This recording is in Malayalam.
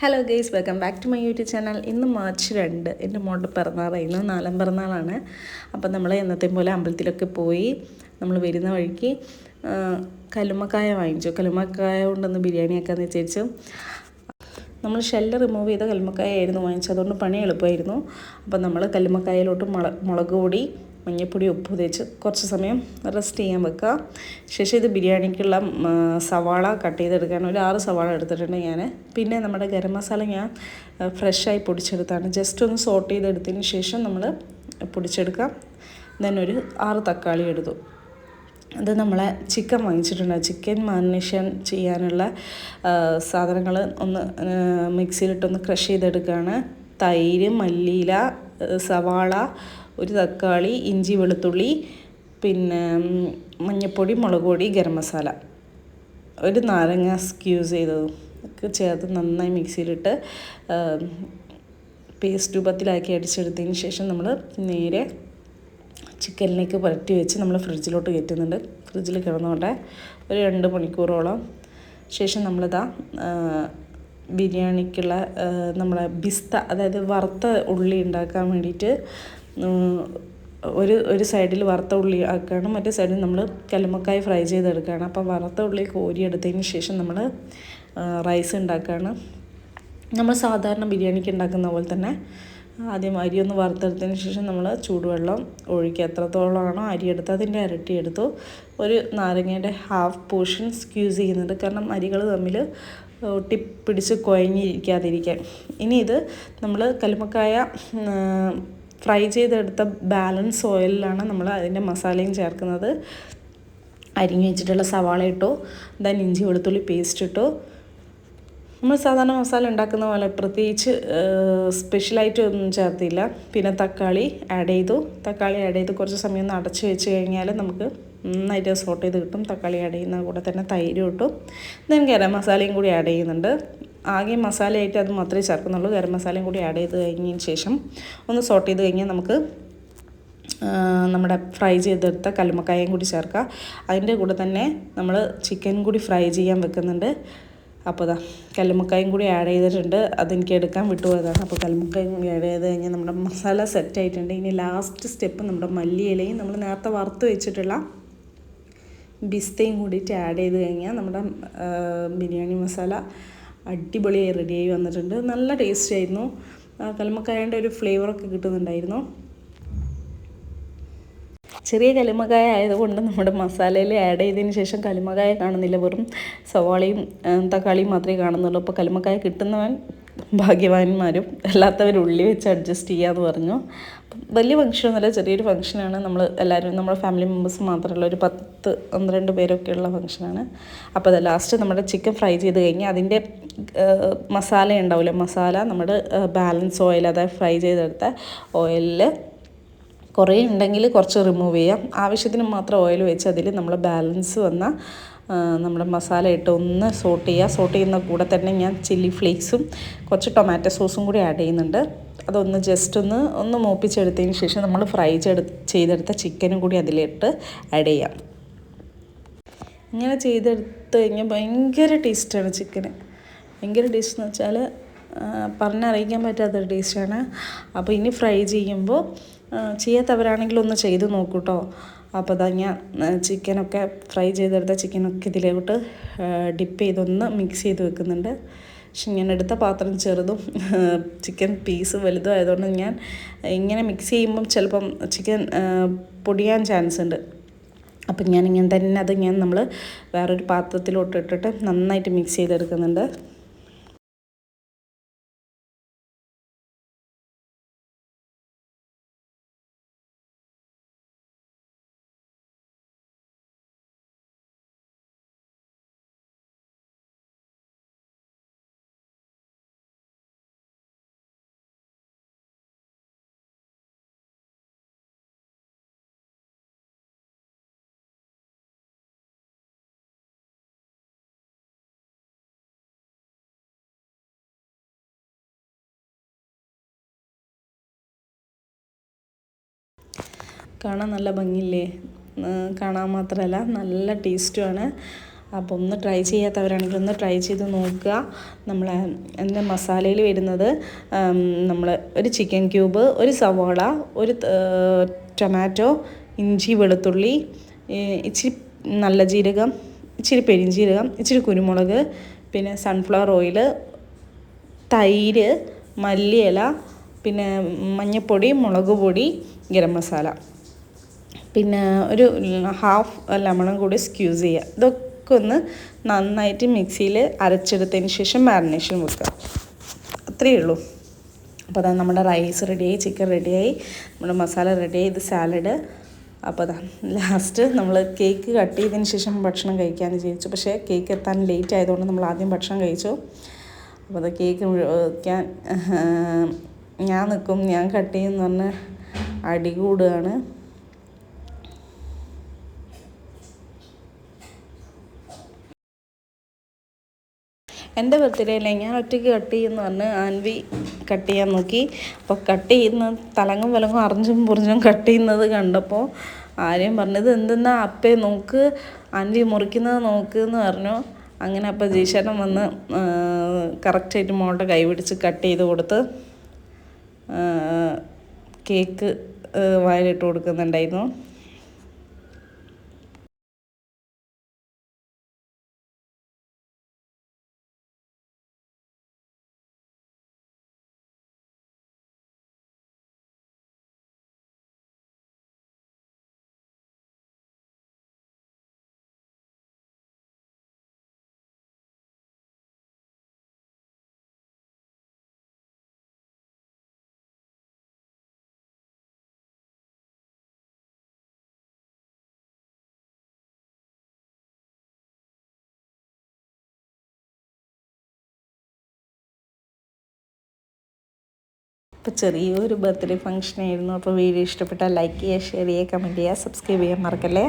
Hello guys welcome back to my YouTube channel ഇന്ന് മാർച്ച് രണ്ട്. എന്റെ മോളുടെ പിറന്നാളായിരുന്നു നാലാം പിറന്നാളാണ്. അപ്പം നമ്മൾ എന്നത്തെ പോലെ അമ്പലത്തിലൊക്കെ പോയി നമ്മൾ വരുന്ന വഴിക്ക് കലുമക്കായ വാങ്ങിച്ചു. കലുമക്കായ കൊണ്ടൊന്ന് ബിരിയാണി ആക്കാമെന്ന് വിചാരിച്ചു. നമ്മൾ ഷെല്ല് റിമൂവ് ചെയ്ത കലുമക്കായ ആയിരുന്നു വാങ്ങിച്ചത്. അതുകൊണ്ട് പണി എളുപ്പമായിരുന്നു. അപ്പം നമ്മൾ കല്ലുമ്മക്കായയിലോട്ട് മുളക് മുളക് പൊടി മഞ്ഞൾപ്പൊടി ഉപ്പ് തേച്ച് കുറച്ച് സമയം റെസ്റ്റ് ചെയ്യാൻ വെക്കുക. ശേഷം ഇത് ബിരിയാണിക്കുള്ള സവാള കട്ട് ചെയ്തെടുക്കാൻ ഒരു ആറ് സവാള എടുത്തിട്ടുണ്ട് ഞാൻ. പിന്നെ നമ്മുടെ ഗരം മസാല ഞാൻ ഫ്രഷായി പൊടിച്ചെടുത്താണ്. ജസ്റ്റ് ഒന്ന് സോട്ട് ചെയ്തെടുത്തതിന് ശേഷം നമ്മൾ പൊടിച്ചെടുക്കാം. ദെൻ ഒരു ആറ് തക്കാളി എടുത്തു. അത് നമ്മളെ ചിക്കൻ വാങ്ങിച്ചിട്ടുണ്ട്. ചിക്കൻ മാരിനേഷൻ ചെയ്യാനുള്ള സാധനങ്ങൾ ഒന്ന് മിക്സിയിലിട്ടൊന്ന് ക്രഷ് ചെയ്തെടുക്കുകയാണ്. തൈര് മല്ലിയില സവാള ഒരു തക്കാളി ഇഞ്ചി വെളുത്തുള്ളി പിന്നെ മഞ്ഞൾപ്പൊടി മുളക് പൊടി ഗരം മസാല. ഒരു നാരങ്ങ സ്ക്യൂസ് ചെയ്തതും ഒക്കെ ചേർത്ത് നന്നായി മിക്സിയിലിട്ട് പേസ്റ്റ് രൂപത്തിലാക്കി അടിച്ചെടുത്തതിന് ശേഷം നമ്മൾ നേരെ ചിക്കനിലേക്ക് പുരട്ടി വെച്ച് നമ്മൾ ഫ്രിഡ്ജിലോട്ട് കയറ്റുന്നുണ്ട്. ഫ്രിഡ്ജിൽ കിടന്നോട്ടെ ഒരു രണ്ട് മണിക്കൂറോളം. ശേഷം നമ്മളിതാ ബിരിയാണിക്കുള്ള നമ്മളെ ബിസ്ത അതായത് വറുത്ത ഉള്ളി ഉണ്ടാക്കാൻ വേണ്ടിയിട്ട് ഒരു ഒരു സൈഡിൽ വറുത്ത ഉള്ളി ആക്കുകയാണ് മറ്റേ സൈഡിൽ നമ്മൾ കല്ലുമ്മക്കായ ഫ്രൈ ചെയ്തെടുക്കുകയാണ്. അപ്പോൾ വറുത്ത ഉള്ളി കോരിയെടുത്തതിന് ശേഷം നമ്മൾ റൈസ് ഉണ്ടാക്കുകയാണ്. നമ്മൾ സാധാരണ ബിരിയാണിക്ക് ഉണ്ടാക്കുന്ന പോലെ തന്നെ ആദ്യം അരി ഒന്ന് വറുത്തെടുത്തതിന് ശേഷം നമ്മൾ ചൂടുവെള്ളം ഒഴിക്കുക. എത്രത്തോളമാണോ അരി എടുത്ത് അതിന്റെ ഇരട്ടി എടുത്തു. ഒരു നാരങ്ങയുടെ ഹാഫ് പോർഷൻ സ്ക്യൂസ് ചെയ്യുന്നുണ്ട്. കാരണം അരികൾ തമ്മിൽ ഒട്ടി പിടിച്ച് കുഴങ്ങിയിരിക്കാതിരിക്കാൻ ഇനി ഇത് നമ്മൾ കല്ലുമ്മക്കായ ഫ്രൈ ചെയ്തെടുത്ത ബാലൻസ് ഓയിലിലാണ് നമ്മൾ അതിന്റെ മസാലയും ചേർക്കുന്നത്. അരിഞ്ഞു വെച്ചിട്ടുള്ള സവാള ഇട്ടു ദൻ ഇഞ്ചി വെളുത്തുള്ളി പേസ്റ്റ് ഇട്ടു. നമ്മൾ സാധാരണ മസാല ഉണ്ടാക്കുന്ന പോലെ പ്രത്യേകിച്ച് സ്പെഷ്യലായിട്ട് ഒന്നും ചേർത്തില്ല. പിന്നെ തക്കാളി ആഡ് ചെയ്തു. തക്കാളി ആഡ് ചെയ്ത് കുറച്ച് സമയം ഒന്ന് അടച്ച് വെച്ച് കഴിഞ്ഞാൽ നമുക്ക് നന്നായിട്ട് സോട്ട് ചെയ്ത് കിട്ടും. തക്കാളി ആഡ് ചെയ്യുന്ന കൂടെ തന്നെ തൈരും ഇട്ടു. ദെൻ ഗരം മസാലയും കൂടി ആഡ് ചെയ്യുന്നുണ്ട്. ആകെ മസാലയായിട്ട് അത് മാത്രമേ ചേർക്കുന്നുള്ളൂ. ഗരം മസാലയും കൂടി ആഡ് ചെയ്ത് കഴിഞ്ഞതിന് ശേഷം ഒന്ന് സോട്ട് ചെയ്ത് കഴിഞ്ഞാൽ നമുക്ക് നമ്മുടെ ഫ്രൈ ചെയ്തെടുത്ത കല്ലുമക്കായയും കൂടി ചേർക്കുക അതിന്റെ കൂടെ തന്നെ നമ്മൾ ചിക്കൻ കൂടി ഫ്രൈ ചെയ്യാൻ വെക്കുന്നുണ്ട്. അപ്പോൾ ഇതാ കല്ലുമ്മക്കായും കൂടി ആഡ് ചെയ്തിട്ടുണ്ട്. അതെനിക്ക് എടുക്കാൻ വിട്ടുപോയതാണ്. അപ്പോൾ കല്ലുമ്മക്കായും ആഡ് ചെയ്ത് കഴിഞ്ഞാൽ നമ്മുടെ മസാല സെറ്റ് ആയിട്ടുണ്ട്. ഇനി ലാസ്റ്റ് സ്റ്റെപ്പ് നമ്മുടെ മല്ലിയിലയും നമ്മൾ നേരത്തെ വറുത്ത് വെച്ചിട്ടുള്ള ബിസ്തയും കൂടിയിട്ട് ആഡ് ചെയ്ത് കഴിഞ്ഞാൽ നമ്മുടെ ബിരിയാണി മസാല അടിപൊളിയായി റെഡിയായി വന്നിട്ടുണ്ട്. നല്ല ടേസ്റ്റ് ആയിരുന്നു. കലമക്കായന്റെ ഒരു ഫ്ലേവറൊക്കെ കിട്ടുന്നുണ്ടായിരുന്നു. ചെറിയ കലിമകായ ആയതുകൊണ്ട് നമ്മുടെ മസാലയിൽ ആഡ് ചെയ്തതിന് ശേഷം കലിമകായ കാണുന്നില്ല. വെറും സവാളയും തക്കാളിയും മാത്രമേ കാണുന്നുള്ളൂ. അപ്പോൾ കലിമക്കായ കിട്ടുന്നവൻ ഭാഗ്യവാന്മാരും അല്ലാത്തവർ ഉള്ളി വെച്ച് അഡ്ജസ്റ്റ് ചെയ്യാമെന്ന് പറഞ്ഞു. വലിയ ഫംഗ്ഷനൊന്നുമല്ല ചെറിയൊരു ഫംഗ്ഷനാണ് നമ്മൾ എല്ലാവരും നമ്മുടെ ഫാമിലി മെമ്പേഴ്സ് മാത്രമല്ല ഒരു പത്ത് പന്ത്രണ്ട് പേരൊക്കെ ഉള്ള ഫംഗ്ഷനാണ് അപ്പോൾ അത് ലാസ്റ്റ് നമ്മുടെ ചിക്കൻ ഫ്രൈ ചെയ്ത് കഴിഞ്ഞാൽ അതിന്റെ മസാല ഉണ്ടാവില്ല മസാല നമ്മുടെ ബാലൻസ് ഓയിൽ അതായത് ഫ്രൈ ചെയ്തെടുത്ത ഓയിലിൽ കുറേ ഉണ്ടെങ്കിൽ കുറച്ച് റിമൂവ് ചെയ്യാം. ആവശ്യത്തിന് മാത്രം ഓയിൽ വെച്ച് അതിൽ നമ്മൾ ബാലൻസ് വന്ന നമ്മുടെ മസാല ഇട്ട് ഒന്ന് സോട്ട് ചെയ്യുക സോട്ട് ചെയ്യുന്ന കൂടെ തന്നെ ഞാൻ ചില്ലി ഫ്ലേക്സും കുറച്ച് ടൊമാറ്റോ സോസും കൂടി ആഡ് ചെയ്യുന്നുണ്ട്. അതൊന്ന് ജസ്റ്റ് ഒന്ന് ഒന്ന് മൂപ്പിച്ചെടുത്തതിന് ശേഷം നമ്മൾ ഫ്രൈ ചെയ്തെടുത്ത ചിക്കനും കൂടി അതിലിട്ട് ആഡ് ചെയ്യാം. ഇങ്ങനെ ചെയ്തെടുത്ത് കഴിഞ്ഞാൽ ഭയങ്കര ടേസ്റ്റാണ് ചിക്കന് ഭയങ്കര ടേസ്റ്റ് എന്ന് വെച്ചാൽ പറഞ്ഞറിയിക്കാൻ പറ്റാത്തൊരു ടേസ്റ്റാണ് അപ്പോൾ ഇനി ഫ്രൈ ചെയ്യുമ്പോൾ ചെയ്യാത്തവരാണെങ്കിൽ ഒന്ന് ചെയ്ത് നോക്കൂട്ടോ അപ്പോൾ അതാ ഞാൻ ചിക്കനൊക്കെ ഫ്രൈ ചെയ്തെടുത്ത ചിക്കനൊക്കെ ഇതിലോട്ട് ഡിപ്പ് ചെയ്തൊന്ന് മിക്സ് ചെയ്ത് വെക്കുന്നുണ്ട്. പക്ഷെ ഞാൻ എടുത്ത പാത്രം ചെറുതും ചിക്കൻ പീസ് വലുതും ആയതുകൊണ്ട് ഞാൻ ഇങ്ങനെ മിക്സ് ചെയ്യുമ്പം ചിലപ്പം ചിക്കൻ പൊടിയാൻ ചാൻസ് ഉണ്ട്. അപ്പം ഇങ്ങനെ തന്നെ അത് ഞാൻ നമ്മൾ വേറൊരു പാത്രത്തിലോട്ട് ഇട്ടിട്ട് നന്നായിട്ട് മിക്സ് ചെയ്തെടുക്കുന്നുണ്ട്. കാണാൻ നല്ല ഭംഗിയില്ലേ? കാണാൻ മാത്രമല്ല നല്ല ടേസ്റ്റുമാണ് അപ്പോൾ ഒന്ന് ട്രൈ ചെയ്യാത്തവരാണെങ്കിൽ ഒന്ന് ട്രൈ ചെയ്ത് നോക്കുക. നമ്മൾ എന്റെ മസാലയിൽ വരുന്നത് നമ്മൾ ഒരു ചിക്കൻ ക്യൂബ് ഒരു സവാള ഒരു ടൊമാറ്റോ ഇഞ്ചി വെളുത്തുള്ളി ഇച്ചിരി നല്ല ജീരകം ഇച്ചിരി പെരിഞ്ജീരകം ഇച്ചിരി കുരുമുളക് പിന്നെ സൺഫ്ലവർ ഓയിൽ തൈര് മല്ലിയില പിന്നെ മഞ്ഞൾപ്പൊടി മുളക് പൊടി ഗരം മസാല. പിന്നെ ഒരു ഹാഫ് ലെമണും കൂടി സ്ക്യൂസ് ചെയ്യുക. ഇതൊക്കെ ഒന്ന് നന്നായിട്ട് മിക്സിയിൽ അരച്ചെടുത്തതിന് ശേഷം മാരിനേഷൻ വെക്കുക. അത്രയേ ഉള്ളൂ. അപ്പോൾ അതാ നമ്മുടെ റൈസ് റെഡിയായി ചിക്കൻ റെഡിയായി നമ്മുടെ മസാല റെഡിയായി ഇത് സാലഡ് അപ്പോൾ അതാ ലാസ്റ്റ് നമ്മൾ കേക്ക് കട്ട് ചെയ്തതിന് ശേഷം ഭക്ഷണം കഴിക്കാൻ വിചാരിച്ചു. പക്ഷേ കേക്ക് എത്താൻ ലേറ്റ് ആയതുകൊണ്ട് നമ്മൾ ആദ്യം ഭക്ഷണം കഴിച്ചു. അപ്പോൾ അത് കേക്ക് മുഴുവൻ ഞാൻ നിൽക്കും ഞാൻ കട്ട് ചെയ്യുമെന്ന് പറഞ്ഞ് അടി എന്റെ ബർത്ത്ഡേയിലെ ഞാൻ ഒറ്റയ്ക്ക് കട്ട് ചെയ്യുമെന്ന് പറഞ്ഞ് ആൻവി കട്ട് ചെയ്യാൻ നോക്കി. അപ്പോൾ കട്ട് ചെയ്യുന്ന തലങ്ങും വിലങ്ങും അറിഞ്ഞും പുറിഞ്ഞും കട്ട് ചെയ്യുന്നത് കണ്ടപ്പോൾ ആരെയും പറഞ്ഞത് എന്തെന്നാ അപ്പേ നോക്ക്. ആൻവി മുറിക്കുന്നത് നോക്ക് എന്ന് പറഞ്ഞു. അങ്ങനെ അപ്പോൾ ജീശേട്ടൻ വന്ന് കറക്റ്റായിട്ട് മോളുടെ കൈ പിടിച്ച് കട്ട് ചെയ്ത് കൊടുത്ത് കേക്ക് വായിലിട്ട് കൊടുക്കുന്നുണ്ടായിരുന്നു. അപ്പോൾ ചെറിയൊരു ബർത്ത്ഡേ ഫംഗ്ഷൻ ആയിരുന്നു. അപ്പോൾ വീഡിയോ ഇഷ്ടപ്പെട്ടാൽ ലൈക്ക് ചെയ്യുക ഷെയർ ചെയ്യുക കമന്റ് ചെയ്യുക സബ്സ്ക്രൈബ് ചെയ്യാൻ മറക്കല്ലേ?